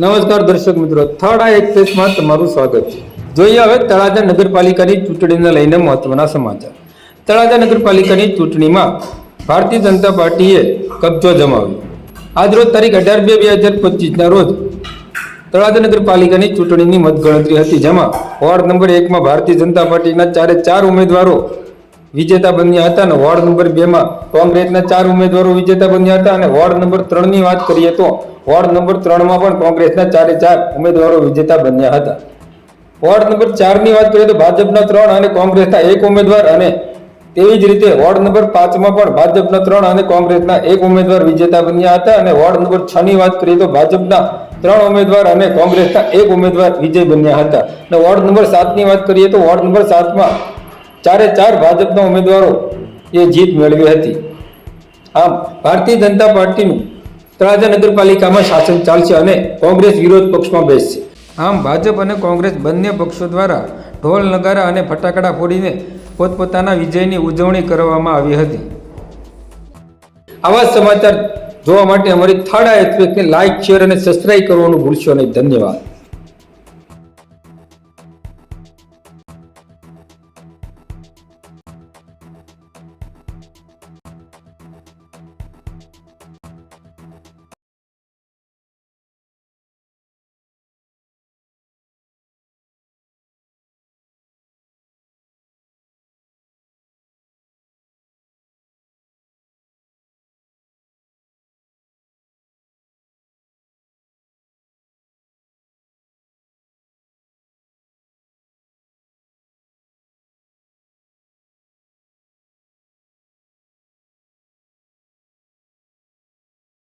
નમસ્કાર દર્શક મિત્રો, થર્ડ આઈ એક્સપ્રેસમાં તમારું સ્વાગત છે. જોઈએ હવે તળાજા નગરપાલિકાની ચૂંટણીને લઈને મહત્વના સમાચાર. તળાજા નગરપાલિકાની ચૂંટણીમાં ભારતીય જનતા પાર્ટીએ કબજો જમાવ્યો. આજરોજ તારીખ અઢાર બે બે હજાર પચીસના રોજ તળાજા નગરપાલિકાની ચૂંટણીની મતગણતરી હતી, જેમાં વોર્ડ નંબર એકમાં ભારતીય જનતા પાર્ટીના ચારે ચાર ઉમેદવારો વિજેતા બન્યા હતા અને વોર્ડ નંબર બે માં કોંગ્રેસના ચાર ઉમેદવારો વિજેતા બન્યા હતા અને વોર્ડ નંબર ત્રણની વાત કરીએ તો વોર્ડ નંબર ત્રણમાં પણ કોંગ્રેસના ચારે ચાર ઉમેદવારો વિજેતા બન્યા હતા. વોર્ડ નંબર ચારની વાત કરીએ તો ભાજપના ત્રણ અને કોંગ્રેસના એક ઉમેદવાર અને તેવી જ રીતે વોર્ડ નંબર પાંચમાં પણ ભાજપના ત્રણ અને કોંગ્રેસના એક ઉમેદવાર વિજેતા બન્યા હતા અને વોર્ડ નંબર છ ની વાત કરીએ તો ભાજપના ત્રણ ઉમેદવાર અને કોંગ્રેસના એક ઉમેદવાર વિજય બન્યા હતા. અને વોર્ડ નંબર સાતની વાત કરીએ તો વોર્ડ નંબર સાતમાં ચારે ચાર ભાજપના ઉમેદવારો એ જીત મેળવી હતી. આમ ભારતીય જનતા પાર્ટીનું તળાજા નગરપાલિકામાં શાસન ચાલશે અને કોંગ્રેસ વિરોધ પક્ષમાં બેસશે. આમ ભાજપ અને કોંગ્રેસ બંને પક્ષો દ્વારા ઢોલ, નગારા અને ફટાકડા ફોડીને પોતપોતાના વિજયની ઉજવણી કરવામાં આવી હતી. આવા સમાચાર જોવા માટે અમારી થાળા એક્સપ્રેસને લાઇક શેર અને સબસ્ક્રાઇબ કરવાનું ભૂલશો નહીં. ધન્યવાદ.